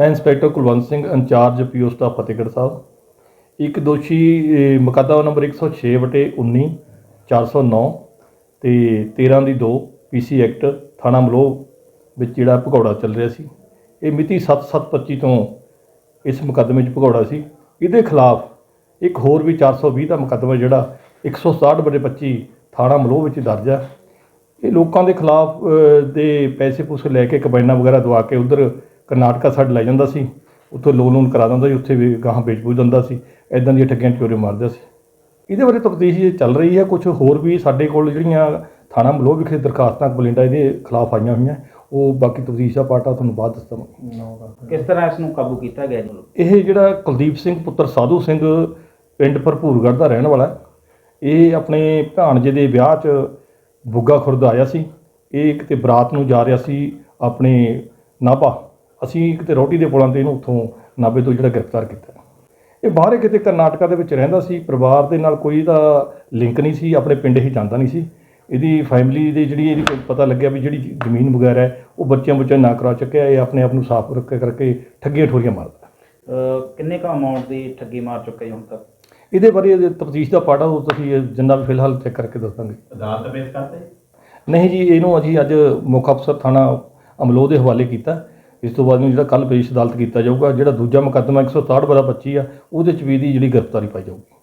ਮੈਂ inspector Kulwant Singh incharge PO staff Fatehgarh Sahib. ਇੱਕ ਦੋਸ਼ੀ ਮੁਕੱਦਮਾ ਨੰਬਰ 106 ਵਟੇ 19 409 ਤੇ 13 ਦੀ 2 ਪੀਸੀ ਐਕਟ ਥਾਣਾ ਮਲੋਹ ਵਿੱਚ ਜਿਹੜਾ ਭਗੌੜਾ ਚੱਲ ਰਿਹਾ ਸੀ। ਇਹ ਮਿਤੀ 7/7/25 ਤੋਂ ਇਸ ਮੁਕੱਦਮੇ 'ਚ ਭਗੌੜਾ ਸੀ। ਇਹਦੇ ਖਿਲਾਫ ਇੱਕ ਹੋਰ ਵੀ 420 ਦਾ ਮੁਕੱਦਮਾ ਜਿਹੜਾ 167 ਵਟੇ 25 ਥਾਣਾ ਮਲੋਹ ਵਿੱਚ ਦਰਜ ਹੈ ਇਹ ਲੋਕਾਂ ਦੇ ਖਿਲਾਫ ਦੇ ਪੈਸੇ ਪੂਸੇ ਲੈ ਕੇ ਕਬਾਇਨਾ ਵਗੈਰਾ ਦਵਾ ਕੇ ਉਧਰ ਕਰਨਾਟਕਾ ਸਾਈਡ ਲੈ ਜਾਂਦਾ ਸੀ ਉੱਥੋਂ ਲੋਨ ਲੋਨ ਕਰਾ ਦਿੰਦਾ ਸੀ ਉੱਥੇ ਵੀ ਗਾਹਾਂ ਵੇਚ ਬੂਝ ਦਿੰਦਾ ਸੀ ਐਦਾਂ ਦੀਆਂ ਠੱਗੀਆਂ ਚੋਰੀ ਮਾਰਦਾ ਸੀ ਇਹਦੇ ਬਾਰੇ ਤਫਤੀਸ਼ ਚੱਲ ਰਹੀ ਹੈ ਕੁਝ ਹੋਰ ਵੀ ਸਾਡੇ ਕੋਲ ਜਿਹੜੀਆਂ ਥਾਣਾ ਮਲੋਹ ਵਿਖੇ ਦਰਖਾਸਤਾਂ ਬਲਿੰਡਾ ਇਹਦੇ ਖਿਲਾਫ ਆਈਆਂ ਹੋਈਆਂ ਉਹ ਬਾਕੀ ਤਫਤੀਸ਼ ਦਾ ਪਾਰਟ ਆ ਤੁਹਾਨੂੰ ਬਾਅਦ ਦੱਸਾਂਗਾ ਕਿਸ ਤਰ੍ਹਾਂ ਇਸ ਨੂੰ ਕਾਬੂ ਕੀਤਾ ਗਿਆ ਜੀ ਇਹ ਜਿਹੜਾ ਕੁਲਦੀਪ ਸਿੰਘ ਪੁੱਤਰ ਸਾਧੂ ਸਿੰਘ ਪਿੰਡ ਭਰਪੂਰਗੜ੍ਹ ਦਾ ਰਹਿਣ ਵਾਲਾ। ਇਹ ਆਪਣੇ ਭਾਣਜੇ ਦੇ ਵਿਆਹ 'ਚ ਬੁੱਗਾ ਖੁਰਦ ਆਇਆ ਸੀ ਇਹ ਕਿਤੇ ਬਰਾਤ ਨੂੰ ਜਾ ਰਿਹਾ ਸੀ ਆਪਣੇ ਨਾਭਾ ਅਸੀਂ ਕਿਤੇ ਰੋਟੀ ਦੇ ਪੁਲਾਂ ਤੇ ਇਹਨੂੰ ਉੱਥੋਂ ਨਾਭੇ ਤੋਂ ਜਿਹੜਾ ਗ੍ਰਿਫਤਾਰ ਕੀਤਾ। ਇਹ ਬਾਹਰੇ ਕਿਤੇ ਕਰਨਾਟਕਾ ਦੇ ਵਿੱਚ ਰਹਿੰਦਾ ਸੀ ਪਰਿਵਾਰ ਦੇ ਨਾਲ ਕੋਈ ਇਹਦਾ ਲਿੰਕ ਨਹੀਂ ਸੀ ਆਪਣੇ ਪਿੰਡ ਹੀ ਜਾਂਦਾ ਨਹੀਂ ਸੀ। ਇਹਦੀ ਫੈਮਿਲੀ ਦੀ ਜਿਹੜੀ ਇਹਦੀ ਪਤਾ ਲੱਗਿਆ ਵੀ ਜਿਹੜੀ ਜ਼ਮੀਨ ਵਗੈਰਾ ਹੈ ਉਹ ਬੱਚਿਆਂ ਬੱਚਿਆਂ ਨਾ ਕਰਾ ਚੁੱਕਿਆ ਇਹ ਆਪਣੇ ਆਪ ਨੂੰ ਸਾਫ਼ ਰੱਖ ਕਰਕੇ ਠੱਗੀਆਂ ਠੋਰੀਆਂ ਮਾਰਦਾ। ਕਿੰਨੇ ਕ ਅਮਾਉਂਟ ਦੀ ਠੱਗੀ ਮਾਰ ਚੁੱਕੇ ਜੀ ਹੁਣ ਤੱਕ? ਇਹਦੇ ਬਾਰੇ ਤਫਤੀਸ਼ ਦਾ ਪਾੜਾ ਉਹ ਤੁਸੀਂ ਜਿੰਨਾ ਵੀ ਫਿਲਹਾਲ ਚੈੱਕ ਕਰਕੇ ਦੱਸਾਂਗੇ ਅਦਾਲਤ ਪੇਸ਼ ਕਰਤੇ? ਨਹੀਂ ਜੀ ਇਹਨੂੰ ਅਸੀਂ ਅੱਜ ਮੁੱਖ ਅਫਸਰ ਥਾਣਾ ਅਮਲੋਹ ਦੇ ਹਵਾਲੇ ਕੀਤਾ। ਇਸ ਤੋਂ ਬਾਅਦ ਨੂੰ ਜਿਹੜਾ ਕੱਲ ਪੇਸ਼ ਅਦਾਲਤ ਕੀਤਾ ਜਾਊਗਾ, ਜਿਹੜਾ ਦੂਜਾ ਮੁਕੱਦਮਾ 167 ਬਰਾ 25 ਆ, ਉਹਦੇ ਚ ਵੀ ਇਹਦੀ ਜਿਹੜੀ ਗ੍ਰਿਫਤਾਰੀ ਪਾਈ ਜਾਊਗੀ।